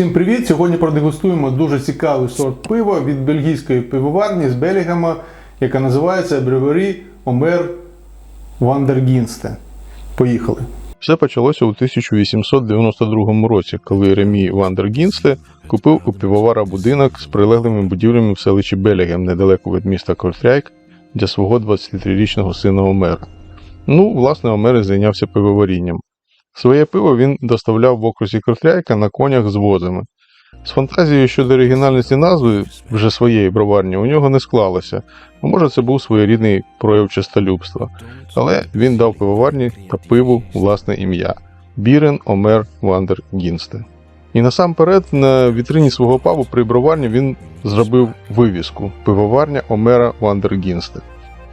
Всім привіт! Сьогодні продегустуємо дуже цікавий сорт пива від бельгійської пивоварні з Белігама, яка називається Brewery Omer Вандергінсте. Поїхали! Все почалося у 1892 році, коли Ремі Вандергінсте купив у півовара будинок з прилеглими будівлями в селищі Белігем, недалеко від міста Кортряйк, для свого 23-річного сина Омера. Ну, власне, Омер і зайнявся пивоварінням. Своє пиво він доставляв в окрузі Кортряйка на конях з возами. З фантазією щодо оригінальності назви вже своєї броварні у нього не склалося, а може це був своєрідний прояв честолюбства. Але він дав пивоварні та пиву власне ім'я Бірен Омер Вандер Гінсте. І насамперед на вітрині свого пабу при броварні він зробив вивіску Пивоварня Омера Вандер Гінсте.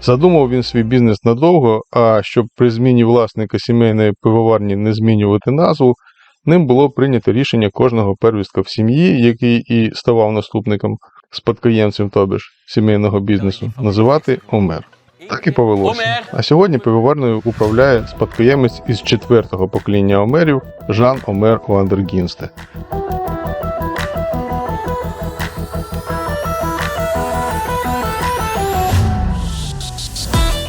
Задумав він свій бізнес надовго, а щоб при зміні власника сімейної пивоварні не змінювати назву, ним було прийнято рішення кожного первістка в сім'ї, який і ставав наступником спадкоємцем тобі ж сімейного бізнесу, називати Омер. Так і повелося. А сьогодні пивоварною управляє спадкоємець із четвертого покоління Омерів Жан Омер Вандергінсте.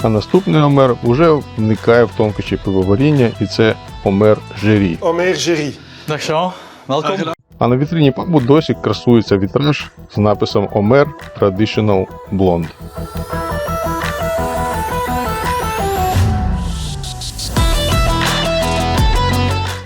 А наступний Омер уже вникає в тонкощі пивоваріння, і це Омер Жері. Omer Jerry. Dag Jean, welkom. А на вітрині пабу досі красується вітраж з написом Омер Traditional Blonde.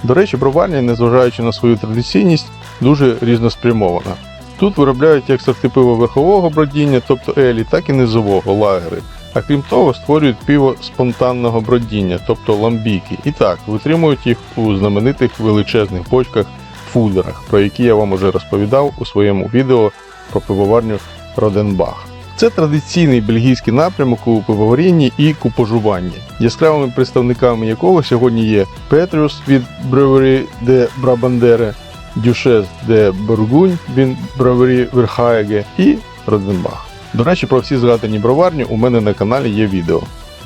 До речі, броварня, незважаючи на свою традиційність, дуже різноспрямована. Тут виробляють як сорти пива верхового бродіння, тобто елі, так і низового лагери. А крім того, створюють пиво спонтанного бродіння, тобто ламбіки. І так, витримують їх у знаменитих величезних бочках фудерах, про які я вам уже розповідав у своєму відео про пивоварню Роденбах. Це традиційний бельгійський напрямок у пивоварінні і купожуванні, яскравими представниками якого сьогодні є Петріус від Brewery de Brabandere, Дюшес де Бургунь від Brewery Verhaeghe і Роденбах. До речі, про всі згадані броварні у мене на каналі є відео.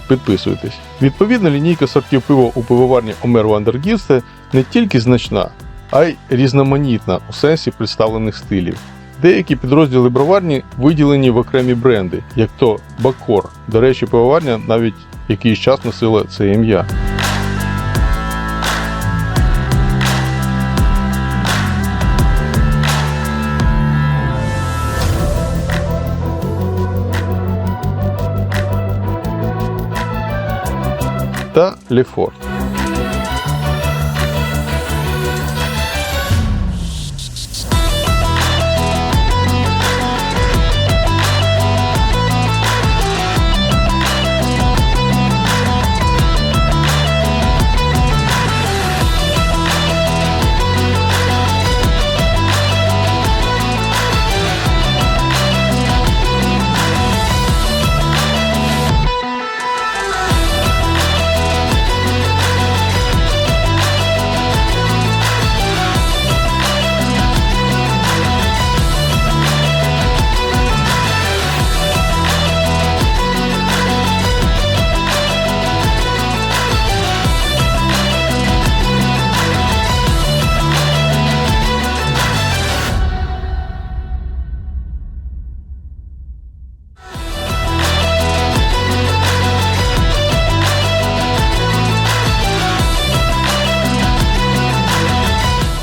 Підписуйтесь. Відповідно, лінійка сортів пива у пивоварні Омер Вандергісте не тільки значна, а й різноманітна у сенсі представлених стилів. Деякі підрозділи броварні виділені в окремі бренди, як то Бакор. До речі, пивоварня навіть якийсь час носила це ім'я. Та Лефорт.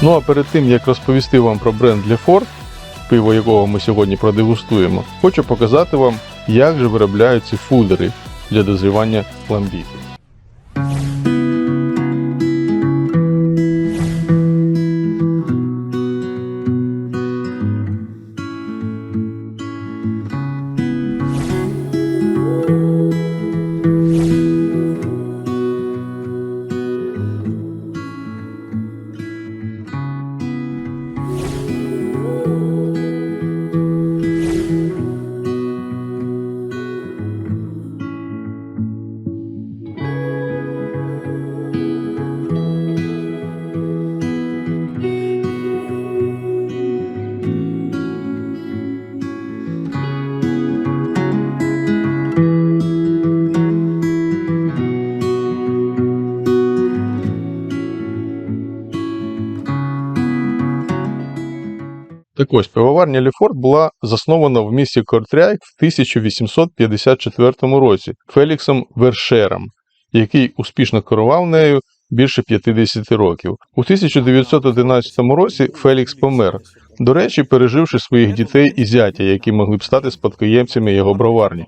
Ну а перед тим як розповісти вам про бренд Lefort, пиво якого ми сьогодні продегустуємо, хочу показати вам, як же виробляються фудери для дозрівання ламбіки. Ось, пивоварня Ліфорд була заснована в місті Кортряйк в 1854 році Феліксом Вершером, який успішно керував нею більше 50 років. У 1911 році Фелікс помер, до речі, переживши своїх дітей і зятя, які могли б стати спадкоємцями його броварні.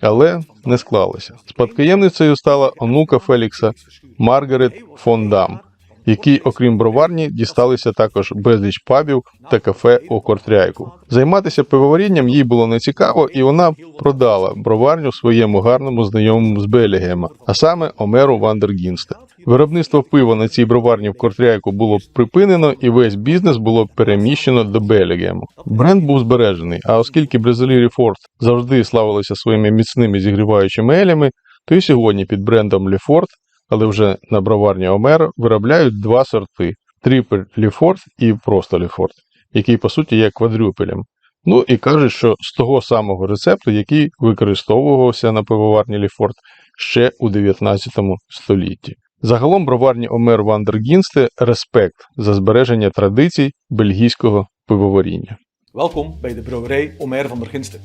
Але не склалося. Спадкоємницею стала онука Фелікса Маргарет фон Дам, якій, окрім броварні, дісталися також безліч пабів та кафе у Кортряйку. Займатися пивоварінням їй було нецікаво, і вона продала броварню своєму гарному знайомому з Белігема, а саме Омеру Вандергінсте. Виробництво пива на цій броварні в Кортряйку було припинено, і весь бізнес було переміщено до Белігему. Бренд був збережений, а оскільки Брезелірі Форд завжди славилися своїми міцними зігріваючими елями, то й сьогодні під брендом Ліфорд але вже на броварні Омер виробляють два сорти: трипель Ліфорд і просто Ліфорд, який по суті є квадрюпелем. Ну і кажуть, що з того самого рецепту, який використовувався на пивоварні Ліфорд ще у 19 столітті. Загалом броварні Омер Вандергінсте респект за збереження традицій бельгійського пивоваріння. Welkom bij de brouwerij Omer van der Ginsten.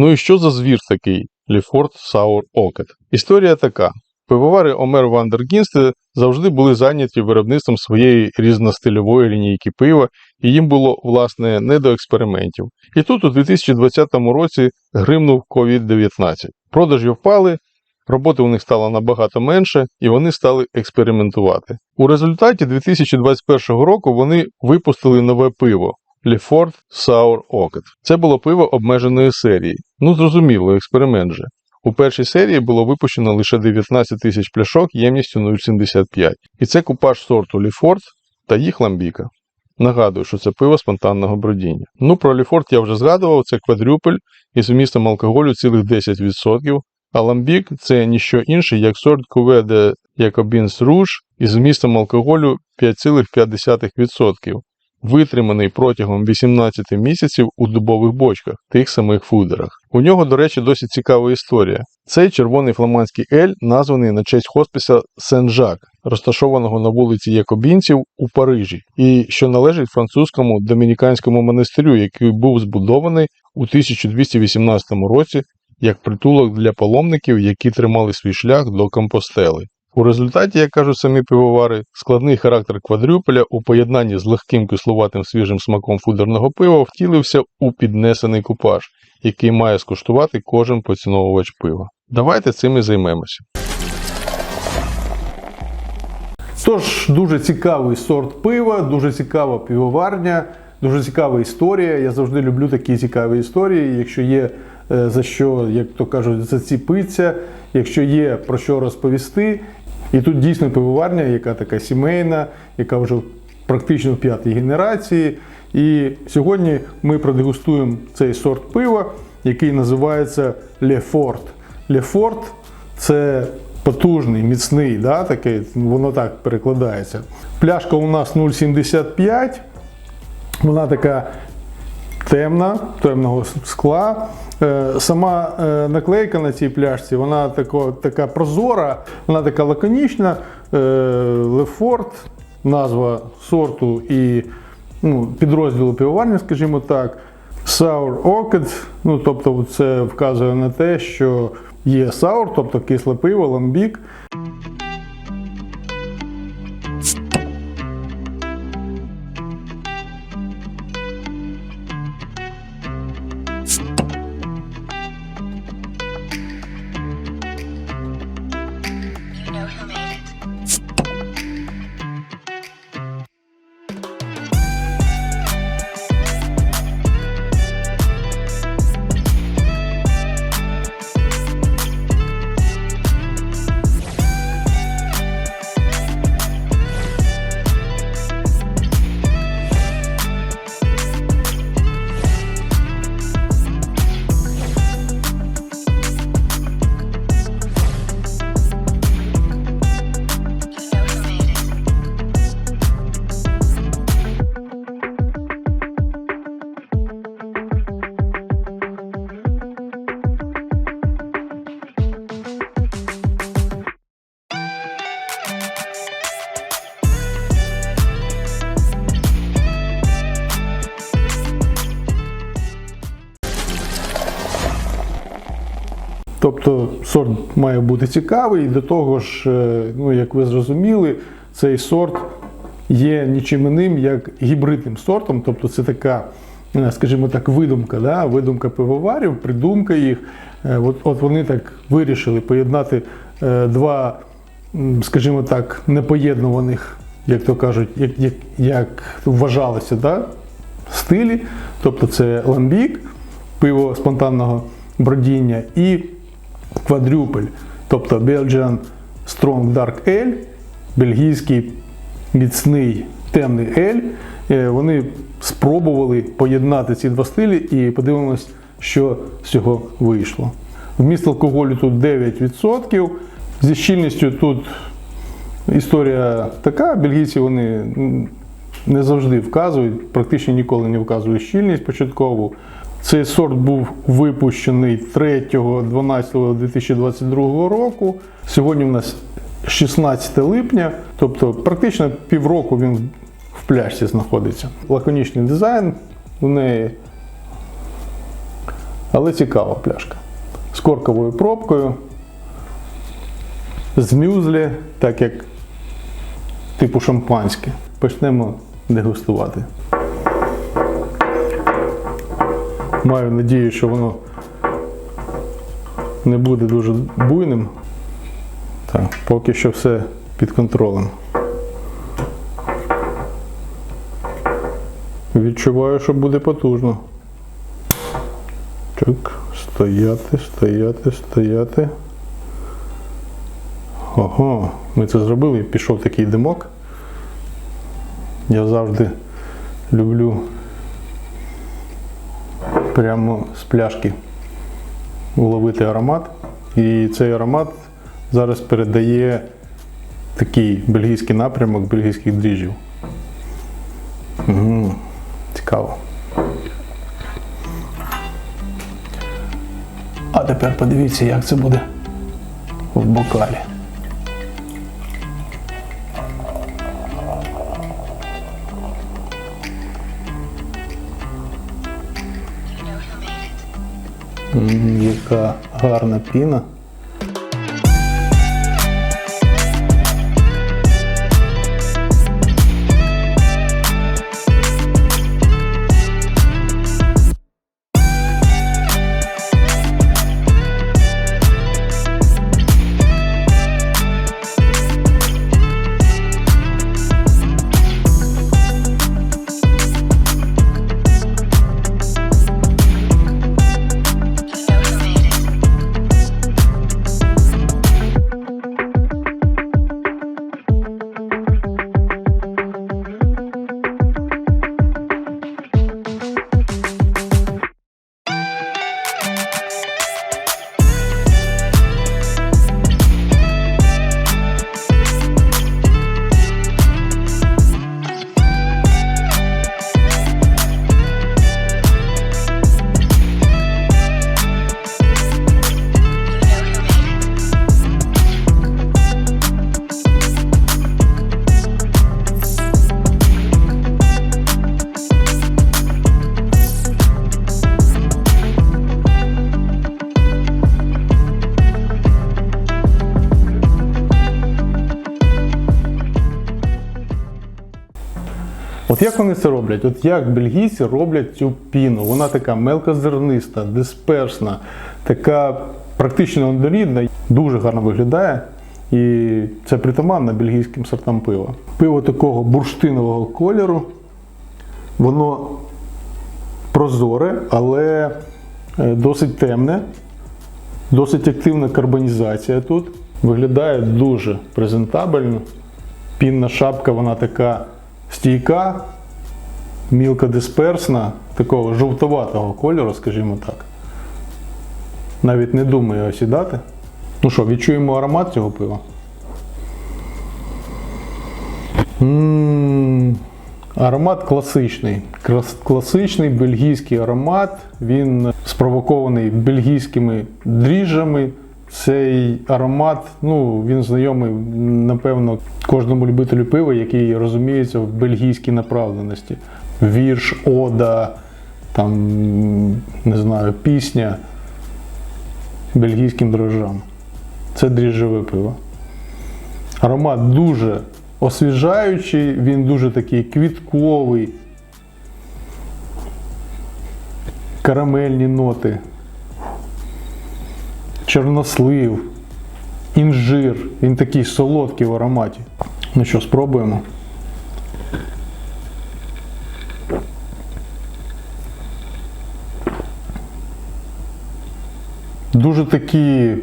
Ну і що за звір такий Ліфорд Саур Окет? Історія така. Пивовари Омер Вандергінсте завжди були зайняті виробництвом своєї різностильової лінійки пива, і їм було, власне, не до експериментів. І тут у 2020 році гримнув COVID-19. Продажі впали, роботи у них стало набагато менше, і вони стали експериментувати. У результаті 2021 року вони випустили нове пиво. Ліфорд Sour Ocket. Це було пиво обмеженої серії. Ну, зрозуміло, експеримент же. У першій серії було випущено лише 19 тисяч пляшок ємністю 0,75. І це купаж сорту Ліфорд та їх ламбіка. Нагадую, що це пиво спонтанного бродіння. Ну, про Ліфорд я вже згадував, це квадрюпель із вмістом алкоголю цілих 10%, а ламбік це ніщо інше, як сорт de Jacobins Rouge із вмістом алкоголю 5,5%. Витриманий протягом 18 місяців у дубових бочках, тих самих фудерах. У нього, до речі, досить цікава історія. Цей червоний фламандський ель названий на честь хоспіса Сен-Жак, розташованого на вулиці Якобінців у Парижі, і що належить французькому домініканському монастирю, який був збудований у 1218 році як притулок для паломників, які тримали свій шлях до Компостели. У результаті, як кажуть самі пивовари, складний характер квадрюпеля у поєднанні з легким кислуватим свіжим смаком фудерного пива втілився у піднесений купаж, який має скуштувати кожен поціновувач пива. Давайте цим і займемося. Тож дуже цікавий сорт пива, дуже цікава пивоварня, дуже цікава історія. Я завжди люблю такі цікаві історії. Якщо є е, за що, як то кажуть, заціпитися, якщо є про що розповісти. І тут дійсно пивоварня, яка така сімейна, яка вже практично в п'ятій генерації. І сьогодні ми продегустуємо цей сорт пива, який називається Лефорт. Лефорт це потужний, міцний, да, таке, воно так перекладається. Пляшка у нас 0,75. Вона така темна, темного скла. Е, Сама е, наклейка на цій пляшці, вона тако, така прозора, вона така лаконічна. Лефорт, назва сорту і ну, підрозділу пивоварні, скажімо так. Sour Orchid, ну тобто це вказує на те, що є саур, тобто кисле пиво, ламбік. Тобто сорт має бути цікавий, і до того ж, е, ну, як ви зрозуміли, цей сорт є нічим іним, як гібридним сортом. Тобто це така, е, скажімо так, видумка, да? видумка пивоварів, придумка їх. Е, От, от вони так вирішили поєднати два, скажімо так, непоєднуваних, як то кажуть, як, як, як вважалося, да? стилі. Тобто це ламбік, пиво спонтанного бродіння і квадрюпель, тобто Belgian Strong Dark Ale, бельгійський міцний темний ель. Е, Вони спробували поєднати ці два стилі і подивимось, що з цього вийшло. Вміст алкоголю тут 9%. Зі щільністю тут історія така, бельгійці вони не завжди вказують, практично ніколи не вказують щільність початкову. Цей сорт був випущений 3.12.2022 року. Сьогодні у нас 16 липня, тобто практично півроку він в пляшці знаходиться. Лаконічний дизайн у неї, але цікава пляшка. З корковою пробкою, з мюзлі, так як типу шампанське. Почнемо дегустувати. Маю надію, що воно не буде дуже буйним. Так, поки що все під контролем. Відчуваю, що буде потужно. Так, стояти, стояти, стояти. Ого, ми це зробили пішов такий димок. Я завжди люблю прямо з пляшки уловити аромат. І цей аромат зараз передає такий бельгійський напрямок бельгійських дріжджів. М, Цікаво. А тепер подивіться, як це буде в бокалі. Яка гарна піна. От як вони це роблять? От як бельгійці роблять цю піну? Вона така мелкозерниста, дисперсна, така практично однорідна, дуже гарно виглядає. І це притаманно бельгійським сортам пива. Пиво такого бурштинового кольору, воно прозоре, але е, досить темне, досить активна карбонізація тут. Виглядає дуже презентабельно. Пінна шапка, вона така стійка, мілкодисперсна, такого жовтоватого кольору, скажімо так. Навіть не думаю осідати. Ну що, відчуємо аромат цього пива. Аромат класичний. Класичний бельгійський аромат. Він спровокований бельгійськими дріжджами. Цей аромат, ну, він знайомий, напевно, кожному любителю пива, який розуміється в бельгійській направленості. Вірш, ода, там, не знаю, пісня бельгійським дрожжам. Це дріжджове пиво. Аромат дуже освіжаючий, він дуже такий квітковий. Карамельні ноти, чорнослив, інжир. Він такий солодкий в ароматі. Ну що, спробуємо. Дуже такі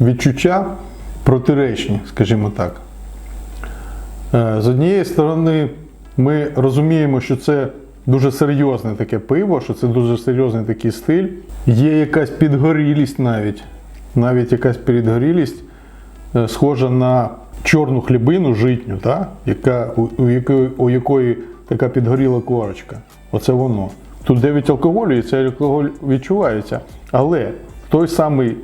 відчуття протиречні, скажімо так. Е, З однієї сторони, ми розуміємо, що це дуже серйозне таке пиво, що це дуже серйозний такий стиль. Є якась підгорілість навіть, навіть якась підгорілість, е, схожа на чорну хлібину житню, та? Яка, у, у, якої, у якої така підгоріла корочка. Оце воно. Тут 9 алкоголю, і цей алкоголь відчувається. Але в той самий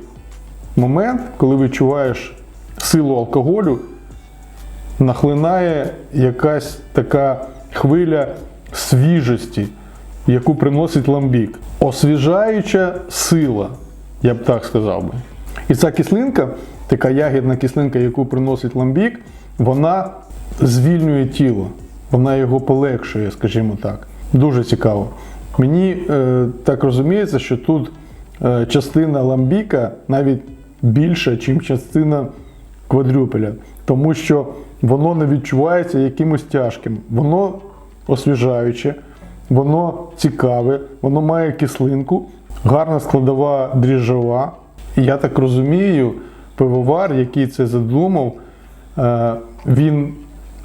момент, коли відчуваєш силу алкоголю, нахлинає якась така хвиля свіжості, яку приносить ламбік. Освіжаюча сила, я б так сказав би. І ця кислинка, така ягідна кислинка, яку приносить ламбік, вона звільнює тіло, вона його полегшує, скажімо так. Дуже цікаво. Мені е, так розуміється, що тут е, частина ламбіка навіть більша, ніж частина квадрюпеля, тому що воно не відчувається якимось тяжким. Воно освіжаюче, воно цікаве, воно має кислинку, гарна складова дріжджова. І я так розумію, пивовар, який це задумав, е, він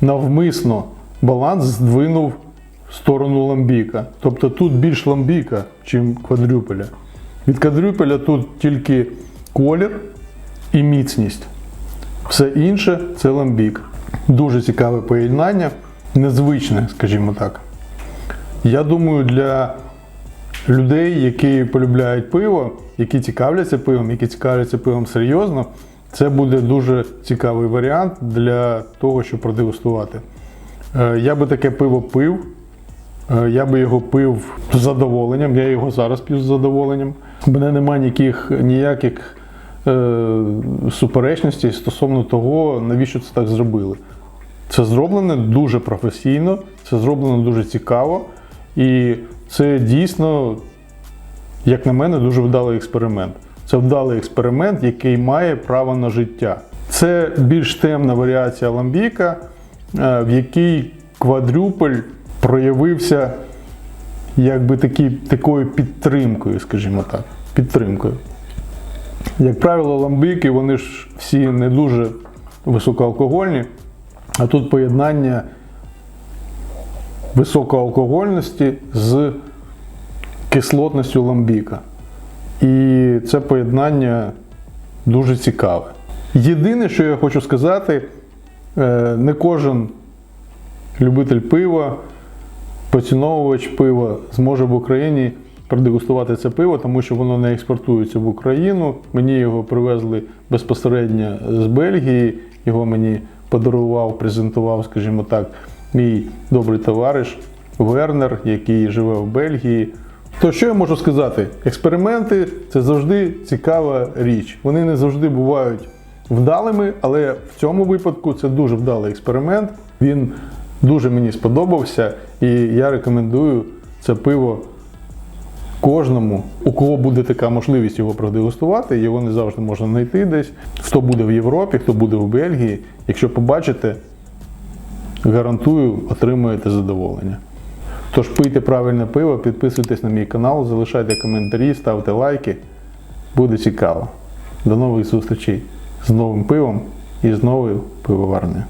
навмисно баланс здвинув в сторону ламбіка. Тобто тут більш ламбіка, ніж квадрюпеля. Від квадрюпеля тут тільки колір і міцність. Все інше це ламбік. Дуже цікаве поєднання, незвичне, скажімо так. Я думаю, для людей, які полюбляють пиво, які цікавляться пивом, які цікавляться пивом серйозно, це буде дуже цікавий варіант для того, щоб продегустувати. Е, Я би таке пиво пив. Е, Я би його пив з задоволенням. Я його зараз п'ю з задоволенням. У мене немає ніяких, ніяких е, суперечностей стосовно того, навіщо це так зробили. Це зроблено дуже професійно, це зроблено дуже цікаво. І це дійсно, як на мене, дуже вдалий експеримент. Це вдалий експеримент, який має право на життя. Це більш темна варіація ламбіка, е, в якій квадрюпель проявився якби такі, такою підтримкою, скажімо так. Підтримкою. Як правило, ламбіки, вони ж всі не дуже високоалкогольні, а тут поєднання високоалкогольності з кислотністю ламбіка. І це поєднання дуже цікаве. Єдине, що я хочу сказати, е, не кожен любитель пива, поціновувач пива зможе в Україні продегустувати це пиво, тому що воно не експортується в Україну. Мені його привезли безпосередньо з Бельгії. Його мені подарував, презентував, скажімо так, мій добрий товариш Вернер, який живе в Бельгії. То що я можу сказати? Експерименти це завжди цікава річ. Вони не завжди бувають вдалими, але в цьому випадку це дуже вдалий експеримент. Він дуже мені сподобався, і я рекомендую це пиво кожному, у кого буде така можливість його продегустувати, його не завжди можна знайти десь. Хто буде в Європі, хто буде в Бельгії. Якщо побачите, гарантую, отримаєте задоволення. Тож пийте правильне пиво, підписуйтесь на мій канал, залишайте коментарі, ставте лайки. Буде цікаво. До нових зустрічей з новим пивом і з новою пивоварнею.